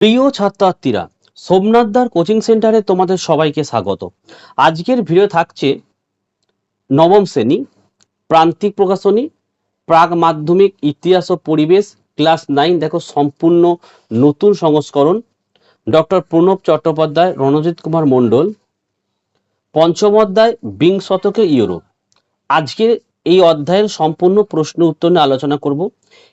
প্রিয় ছাত্রছাত্রীরা সোমনাথদার কোচিং সেন্টারে তোমাদের সবাইকে স্বাগত। আজকের ভিডিও থাকছে নবম শ্রেণি, প্রান্তিক প্রকাশনী, প্রাক মাধ্যমিক, ইতিহাস ও পরিবেশ, ক্লাস নাইন, দেখো সম্পূর্ণ নতুন সংস্করণ। ডক্টর প্রণব চট্টোপাধ্যায়, রণজিৎ কুমার মণ্ডল, পঞ্চম অধ্যায়, বিংশ শতকে ইউরোপ। আজকে এই অধ্যায়ের সম্পূর্ণ প্রশ্ন উত্তর নিয়ে আলোচনা করব।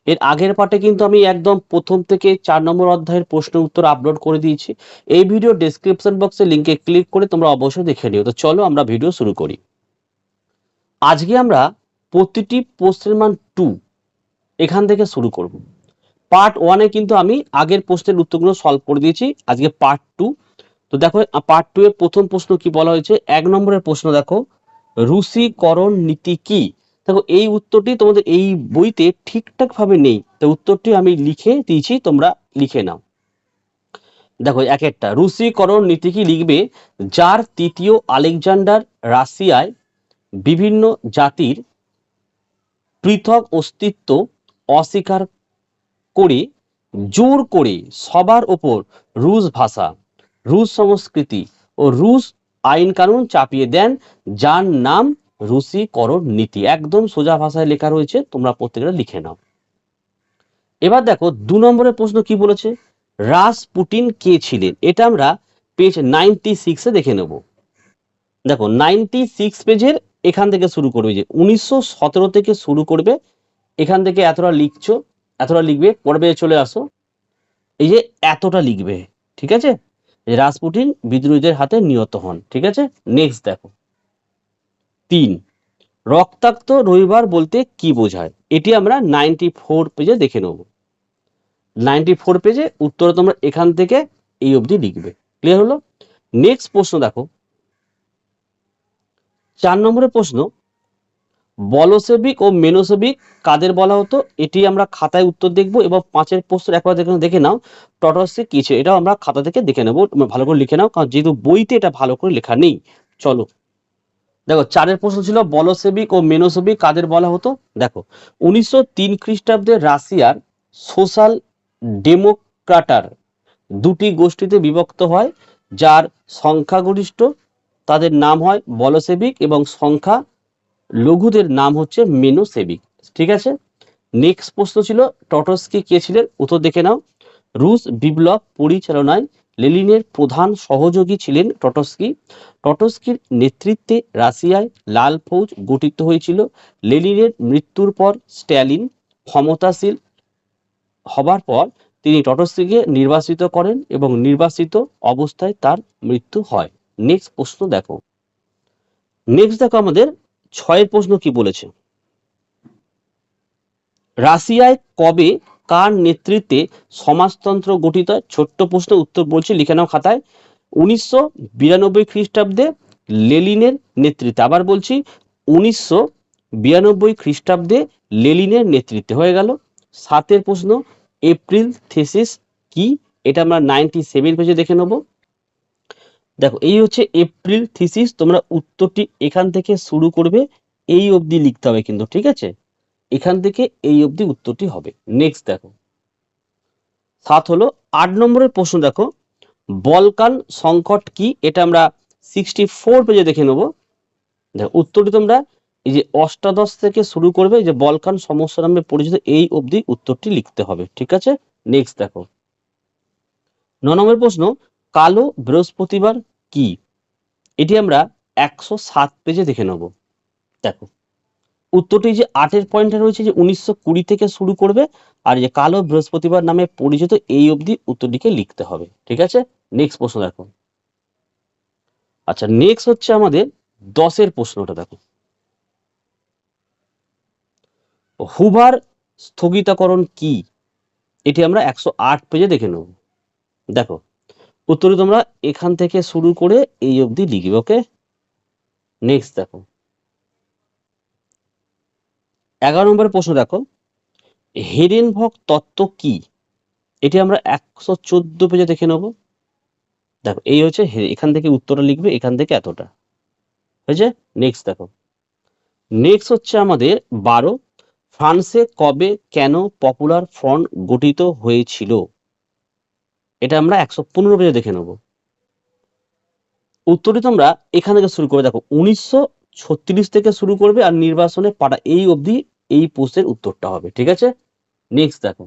এর আগের পার্টে কিন্তু আমি একদম প্রথম থেকে চার নম্বর অধ্যায়ের প্রশ্ন উত্তর আপলোড করে দিয়েছি। এই ভিডিও ডেসক্রিপশন বক্সে লিঙ্কে ক্লিক করে তোমরা অবশ্যই দেখে নিও। তো চলো আমরা ভিডিও শুরু করি। আজকে আমরা প্রতিটি প্রশ্নের মান টু এখান থেকে শুরু করব। পার্ট ওয়ানে কিন্তু আমি আগের প্রশ্নের উত্তরগুলো সলভ করে দিয়েছি। আজকে পার্ট টু তো দেখো পার্ট টু এর প্রথম প্রশ্ন কি বলা হয়েছে? এক নম্বরের প্রশ্ন দেখো রুশিকরণ নীতি কি? দেখো, এই উত্তরটি তোমাদের এই বইতে ঠিকঠাক ভাবে নেই। তো উত্তরটি আমি লিখে দিয়েছি, তোমরা লিখে নাও। দেখো, এক একটা। রুশিকরণ নীতি কি লিখবে? যার তৃতীয় আলেকজান্ডার রাশিয়ায় বিভিন্ন জাতির পৃথক অস্তিত্ব অস্বীকার করে, জোর করে সবার ওপর রুশ ভাষা, রুশ সংস্কৃতি ও রুশ আইন কানুন চাপিয়ে দেন, যার নাম রুশিকরণ নীতি। একদম সোজা ভাষায় লেখা রয়েছে, তোমরা প্রত্যেকটা লিখে নাও। এবার দেখো, দু নম্বরের প্রশ্ন কি বলেছে? রাস পুটিন কে ছিলেন? এটা আমরা পেজ নাইনটি সিক্সে দেখে নেব। দেখো নাইনটি সিক্স পেজের এখান থেকে শুরু করবে যে, উনিশশো সতেরো থেকে শুরু করবে। এখান থেকে এতটা লিখছো, এতটা লিখবে পেজে চলে আসো। এই যে এতটা লিখবে, ঠিক আছে? যে রাসপুটিন বিদ্রোহীদের হাতে নিহত হন, ঠিক আছে? নেক্সট দেখো। তিন, রক্তাক্ত রবিবার বলতে কি বোঝায়? এটি আমরা নাইনটি ফোর পেজে দেখে নেব। নাইনটি ফোর পেজে উত্তর তোমরা এখান থেকে এই অবধি লিখবে। ক্লিয়ার হলো? নেক্সট প্রশ্ন দেখো। চার নম্বরের প্রশ্ন, বলসেবিক ও মেনোসেবিক কাদের বলা হতো? এটি আমরা খাতায় উত্তর দেখব এবং পাঁচের প্রশ্ন একবার দেখে দেখে নাও। টটসে কি ছিল? এটাও আমরা খাতা থেকে দেখে নেব। ভালো করে লিখে নাও, কারণ যেহেতু বইতে এটা ভালো করে লেখা নেই। চলো। দেখো, চারের প্রশ্ন ছিল বলসেবিক ও মেনোসেবিক কাদের বলা হতো? দেখো, উনিশশো তিন খ্রিস্টাব্দে রাশিয়ার সোশ্যাল ডেমোক্রাটার দুটি গোষ্ঠীতে বিভক্ত হয়, যার সংখ্যাগরিষ্ঠ তাদের নাম হয় বলসেবিক এবং সংখ্যা লঘুদের নাম হচ্ছে মেনোসেবিক। ঠিক আছে? নেক্সট প্রশ্ন ছিল, টটস্কি কে ছিলেন? উত্তর দেখে নাও। রুশ বিপ্লব পরিচালনায় লেলিনের প্রধান সহযোগী ছিলেন টটস্কি। টটস্কির নেতৃত্বে রাশিয়ায় লাল ফৌজ গঠিত হয়েছিল। লেলিনের মৃত্যুর পর স্ট্যালিন ক্ষমতাশীল হবার পর তিনি টটস্কিকে নির্বাসিত করেন এবং নির্বাসিত অবস্থায় তার মৃত্যু হয়। নেক্সট প্রশ্ন দেখো। নেক্সট দেখো আমাদের ছয়ের প্রশ্ন কি বলেছে? রাশিয়ায় কবে কার নেতৃত্বে সমাজতন্ত্র গঠিত? ছোট্ট প্রশ্নের উত্তর বলছি, লিখে নাও খাতায়। উনিশশো বিরানব্বই খ্রিস্টাব্দে লেলিনের নেতৃত্বে, আবার বলছি, উনিশশো বিরানব্বই খ্রিস্টাব্দে লেলিনের নেতৃত্বে হয়ে গেল। সাতের প্রশ্ন, এপ্রিল থেসিস কি? এটা আমরা নাইনটি সেভেন পেজে দেখে নেব। দেখো, এই হচ্ছে এপ্রিল থিসিস, তোমরা উত্তরটি এখান থেকে শুরু করবে, এই অবধি লিখতে হবে কিন্তু, ঠিক আছে? এখান থেকে এই অবধি উত্তরটি হবে। নেক্সট দেখো। সাত হলো, আট নম্বরের প্রশ্ন দেখো। বলকান সংকট কি? এটা আমরা সিক্সটি ফোর পেজে দেখে নেব। দেখো, উত্তরটি তোমরা এই যে অষ্টাদশ থেকে শুরু করবে, যে বলকান সমস্যা নামে পরিচিত এই অবধি উত্তরটি লিখতে হবে। ঠিক আছে? নেক্সট দেখো। ন নম্বরের প্রশ্ন, কালো বৃহস্পতিবার কি? এটি আমরা একশো সাত পেজে দেখে নেব। দেখো। উত্তরটি যে আটের পয়েন্টে রয়েছে যে উনিশশো কুড়ি থেকে শুরু করবে, আর যে কালো বৃহস্পতিবার নামে পরিচিত এই অবধি উত্তরটিকে লিখতে হবে। ঠিক আছে? নেক্সট প্রশ্ন দেখো। আচ্ছা নেক্সট হচ্ছে আমাদের দশের প্রশ্নটা দেখো। হুভার স্থগিতাকরণ কি? এটি আমরা একশো আট পেজে দেখে নেব। দেখো, উত্তরে তোমরা এখান থেকে শুরু করে এই অবধি লিখবে ওকে নেক্সট দেখো। এগারো নম্বরের প্রশ্ন দেখো। হেরেনভক তত্ত্ব কি? এটি আমরা একশো চোদ্দ পেজে দেখে নেব। দেখো, এই হচ্ছে এখান থেকে উত্তরটা লিখবে, এখান থেকে এতটা। হয়েছে? নেক্সট দেখো। নেক্সট হচ্ছে আমাদের বারো। ফ্রান্সে কবে কেন পপুলার ফ্রন্ট গঠিত হয়েছিল? এটা আমরা একশো পনেরো পেজে দেখে নেব। উত্তরটি তোমরা এখান থেকে শুরু করে দেখো। উনিশশো ছত্রিশ থেকে শুরু করবে আর নির্বাচনে পাঠা এই অবধি এই পোস্টের উত্তরটা হবে, ঠিক আছে? নেক্সট দেখো।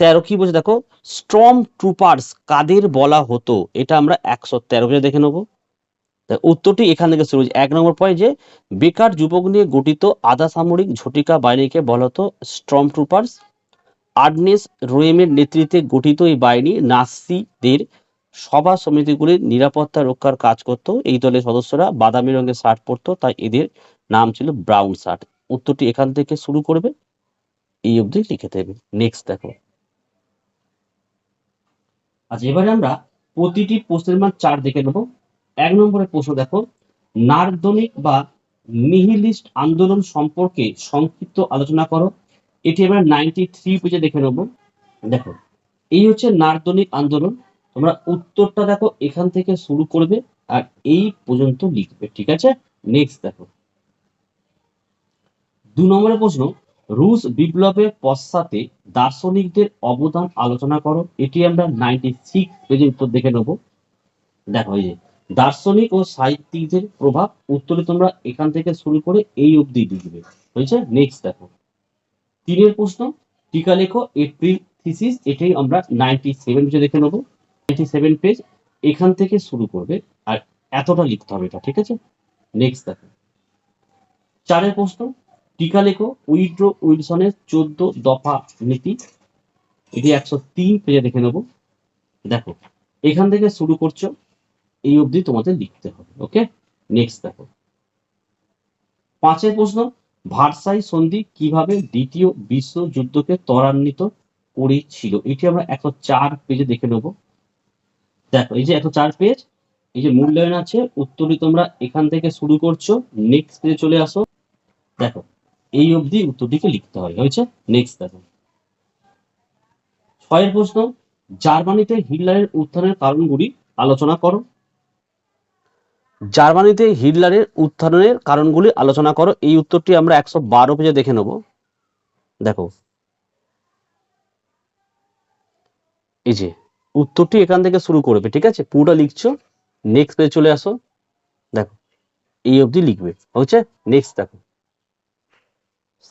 তেরো কি বলছে দেখো? স্ট্রম ট্রুপার্স কাদের বলা হতো? এটা আমরা একশো তেরো পেজে দেখে নেব। উত্তরটি এখান থেকে শুরু হচ্ছে এক নম্বর পয়েন্ট যে, বেকার যুবক নিয়ে গঠিত আধা সামরিক ঝটিকা বাহিনীকে বলা হতো স্ট্রম ট্রুপার্স আর্নেস রোয়েমের নেতৃত্বে গঠিত এই বাহিনী নাসিদের সভা সমিতিগুলির নিরাপত্তা রক্ষার কাজ করত। এই দলের সদস্যরা বাদামি রঙের শার্ট পরতো, তাই এদের নাম ছিল ব্রাউন শার্ট। উত্তরটি এখান থেকে শুরু করবে। এই অবধি লিখে দেবে। নেক্সট দেখো। আচ্ছা এবারে আমরা প্রতিটি প্রশ্নের মান চার দেখে নেব। এক নম্বরের প্রশ্ন দেখো, নার্দনিক বা নিহিলিস্ট আন্দোলন সম্পর্কে সংক্ষিপ্ত আলোচনা করো। এটি আমরা নাইনটি থ্রি পেজে দেখে নেব। দেখো, এই হচ্ছে নার্দনিক আন্দোলন। তোমরা উত্তরটা দেখো, এখান থেকে শুরু করবে আর এই পর্যন্ত লিখবে, ঠিক আছে? নেক্সট দেখো। দু নম্বরের প্রশ্ন, রুশ বিপ্লবের পশ্চাতে দার্শনিকদের অবদান আলোচনা করো। এটি আমরা নাইনটি সিক্স পেজের উত্তর দেখে নেব। দেখো, এই যে, দার্শনিক ও সাহিত্যিকদের প্রভাব উত্তরে তোমরা এখান থেকে শুরু করে এই অবধি লিখবে, হয়েছে? নেক্সট দেখো। তিনের প্রশ্ন, টিকা লেখো, এপ্রিল থিসিস, এটাই আমরা নাইনটি সেভেন পেজে দেখে নেব। নাইনটি সেভেন পেজ এখান থেকে শুরু করবে আর এতটা লিখতে হবে এটা, ঠিক আছে? নেক্সট দেখো। চারের প্রশ্ন, টিকা লেখো উইড্রো উইলসনের চোদ্দ দফা নীতি। এটি একশো তিন পেজে দেখে নেব। দেখো, এখান থেকে শুরু করছ, এই অবধি তোমাদের লিখতে হবে, ওকে? নেক্সট দেখো। পাঁচের প্রশ্ন, ভার্সাই সন্ধি কীভাবে দ্বিতীয় বিশ্বযুদ্ধকে ত্বরান্বিত করেছিল? এটি আমরা একশো চার পেজে দেখে নেব। দেখো, এই যে একশো চার পেজ এই যে মূল্যায়ন আছে, উত্তরটি তোমরা এখান থেকে শুরু করছ নেক্সট পেজে চলে আসো। দেখো, এই অবধি উত্তরটিকে লিখতে হবে হয়েছে? নেক্সট দেখো। ছয়ের প্রশ্ন, জার্মানিতে হিটলারের উত্থানের কারণগুলি আলোচনা করো। জার্মানিতে হিটলারের উত্থানের কারণগুলি আলোচনা করো। এই উত্তরটি আমরা একশো বারো পেজে দেখে নেব। দেখো। এই যে উত্তরটি এখান থেকে শুরু করবে, ঠিক আছে? পুরোটা লিখছো নেক্সট পেজে চলে আসো। দেখো, এই অবধি লিখবে, হচ্ছে নেক্সট দেখো।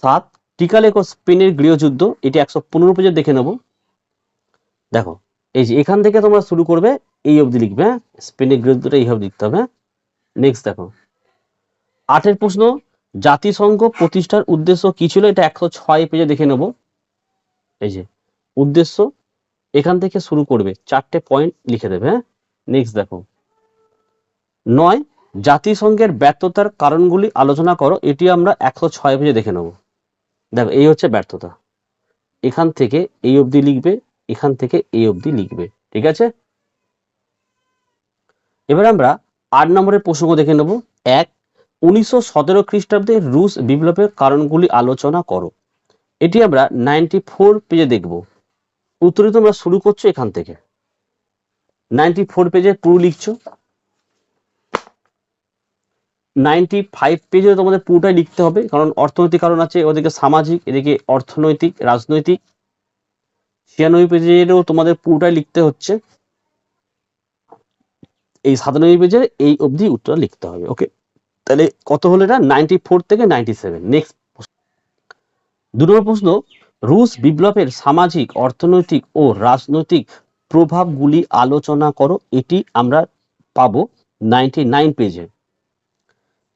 সাত টিকা লেখো স্পেনের গৃহযুদ্ধ, এটি একশো পনেরো পেজে দেখে নেব। দেখো, এই যে এখান থেকে তোমরা শুরু করবে, এই অবধি লিখবে হ্যাঁ? স্পেনের গৃহযুদ্ধটা এইভাবে লিখতে হবে হ্যাঁ? নেক্সট দেখো। আটের প্রশ্ন, জাতিসংঘ প্রতিষ্ঠার উদ্দেশ্য কি ছিল? এটা একশো ছয় পেজে দেখে নেব। এই যে, উদ্দেশ্য এখান থেকে শুরু করবে, চারটে পয়েন্ট লিখে দেবে হ্যাঁ? নেক্সট দেখো। নয়, জাতিসংঘের ব্যর্থতার কারণগুলি আলোচনা করো, এটি আমরা একশো ছয় পেজে দেখে নেব। দেখো, এই হচ্ছে ব্যর্থতা। এখান থেকে এই অবধি লিখবে, এখান থেকে এই অবধি লিখবে, ঠিক আছে? এবার আমরা আট নম্বরের প্রসঙ্গ দেখে নেব। এক, উনিশশো সতেরো খ্রিস্টাব্দে রুশ বিপ্লবের কারণগুলি আলোচনা করো। এটি আমরা নাইনটি ফোর পেজে দেখব। উত্তরে তোমরা শুরু করছ এখান থেকে। নাইনটি ফোর পেজে পুরো লিখছো। নাইনটি ফাইভ পেজে তোমাদের পুরোটাই লিখতে হবে, কারণ অর্থনৈতিক কারণ আছে ওদিকে সামাজিক এদিকে অর্থনৈতিক, রাজনৈতিক। ছিয়ানব্বই পেজেরও তোমাদের পুরোটাই লিখতে হচ্ছে। এই সাতানব্বই পেজের এই অবধি উত্তর লিখতে হবে, ওকে? তাহলে কত হলো এটা? নাইনটি ফোর থেকে নাইনটি সেভেন নেক্সট দু নম্বর প্রশ্ন রুশ বিপ্লবের সামাজিক, অর্থনৈতিক ও রাজনৈতিক প্রভাবগুলি আলোচনা করো, এটি আমরা পাবো নাইনটি নাইন পেজে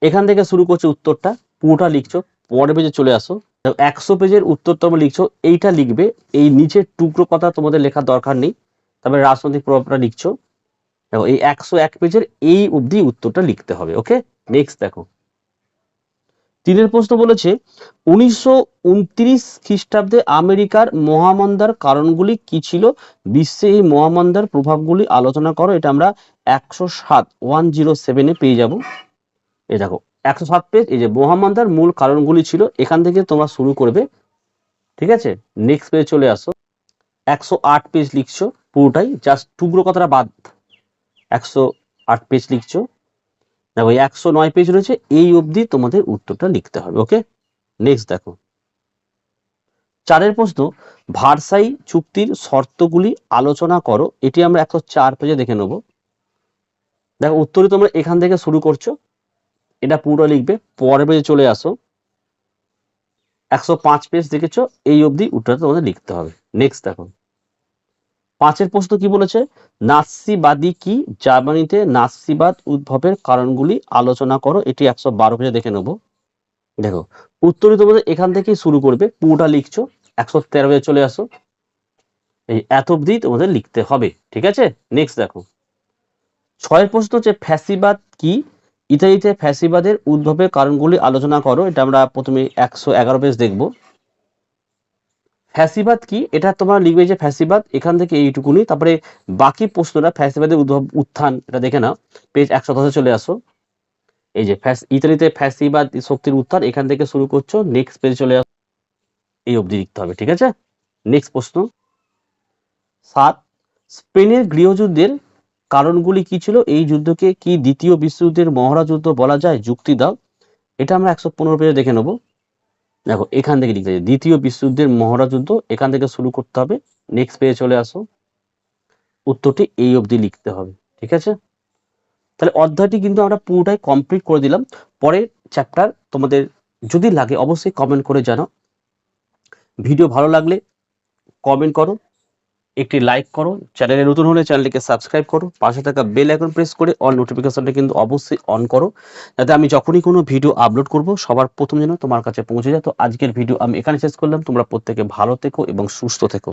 এখান থেকে শুরু করছে উত্তরটা, পুরোটা লিখছো, পরের পেজে চলে আসো। একশো পেজের উত্তর তোমরা লিখছো, এইটা লিখবে, এই নিচের টুকরো কথা তোমাদের লেখার দরকার নেই তবে রাজনৈতিক প্রভাবটা লিখছো। দেখো, এই একশো এক পেজের এই অবধি উত্তরটা লিখতে হবে ওকে নেক্সট দেখো। তিনের প্রশ্ন বলেছে, উনিশশো উনত্রিশ খ্রিস্টাব্দে আমেরিকার মহামন্দার কারণগুলি কি ছিল? বিশ্বে এই মহামন্দার প্রভাবগুলি আলোচনা করো, এটা আমরা একশো সাত, ওয়ান জিরো সেভেনে পেয়ে যাব। এই দেখো, একশো সাত পেজ, এই যে মহামন্দার মূল কারণগুলি ছিল, এখান থেকে তোমরা শুরু করবে। ঠিক আছে? নেক্সট পেজে চলে আসো। একশো আট পেজ লিখছো, পুরোটাই জাস্ট টুকরো কথাটা বাদ। একশো আট পেজ লিখছো। দেখো একশো নয় পেজ রয়েছে, এই অবধি তোমাদের উত্তরটা লিখতে হবে ওকে নেক্সট দেখো। চারের প্রশ্ন, ভারসাই চুক্তির শর্তগুলি আলোচনা করো। এটি আমরা একশো চার পেজে দেখে নেব। দেখো উত্তরে তোমরা এখান থেকে শুরু করছ। এটা পুরো লিখবে, পরের পেজে চলে আসো। একশো পাঁচ পেজ দেখেছ, এই অবধি উত্তরটা তোমাদের লিখতে হবে। নেক্সট দেখো। পাঁচের প্রশ্ন কি বলেছে? নাৎসিবাদী কি? জার্মানিতে নাসিবাদ উদ্ভবের কারণগুলি আলোচনা করো, এটি একশো বারো পেজে দেখে নেব। দেখো উত্তরে তোমাদের এখান থেকেই শুরু করবে, পুরোটা লিখছো, একশো তেরো পেজে চলে আসো। এই এত অবধি তোমাদের লিখতে হবে, ঠিক আছে? নেক্সট দেখো। ছয়ের প্রশ্ন হচ্ছে, ফ্যাসিবাদ কি? ইতালিতে ফ্যাসিবাদের উদ্ভবের কারণগুলি আলোচনা করো, এটা আমরা প্রথমে একশো এগারো পেজ দেখব। ফ্যাসিবাদ কি? এটা তোমার লিখবে যে ফ্যাসিবাদ, এখান থেকে এইটুকুনি তারপরে বাকি প্রশ্নটা ফ্যাসিবাদের উদ্ভব, উত্থান, এটা দেখে নাও। পেজ একশো দশে চলে আসো। এই যে ফ্যাস, ইতালিতে ফ্যাসিবাদ শক্তির উত্থান, এখান থেকে শুরু করছ নেক্সট পেজে চলে আসো। এই অবধি লিখতে হবে, ঠিক আছে? নেক্সট প্রশ্ন। সাত, স্পেনের গৃহযুদ্ধের কারণগুলি কি ছিল? এই যুদ্ধকে কি দ্বিতীয় বিশ্বযুদ্ধের মহড়া যুদ্ধ বলা যায়? যুক্তি দাও। এটা আমরা একশো পনেরো পেজে দেখে নেব। দেখো, এখান থেকে লিখতে দ্বিতীয় বিশ্বযুদ্ধের মহড়া যুদ্ধ, এখান থেকে শুরু করতে হবে। নেক্সট পেজে চলে আসো। উত্তরটি এই অবধি লিখতে হবে, ঠিক আছে? তাহলে অধ্যায়টি কিন্তু আমরা পুরোটাই কমপ্লিট করে দিলাম। পরের চ্যাপ্টার তোমাদের যদি লাগে, অবশ্যই কমেন্ট করে জানাও। ভিডিও ভালো লাগলে কমেন্ট করো। একটি লাইক করো চ্যানেলে নতুন হলে চ্যানেলটিকে সাবস্ক্রাইব করো, পাশে থাকা বেল আইকন প্রেস করে অল নোটিফিকেশনটা কিন্তু অবশ্যই অন করো, যাতে আমি যখনই কোনো ভিডিও আপলোড করব, সবার প্রথম যেন তোমার কাছে পৌঁছে যায়। তো আজকের ভিডিও আমি এখানে শেষ করলাম। তোমরা প্রত্যেকে ভালো থেকো এবং সুস্থ থেকো।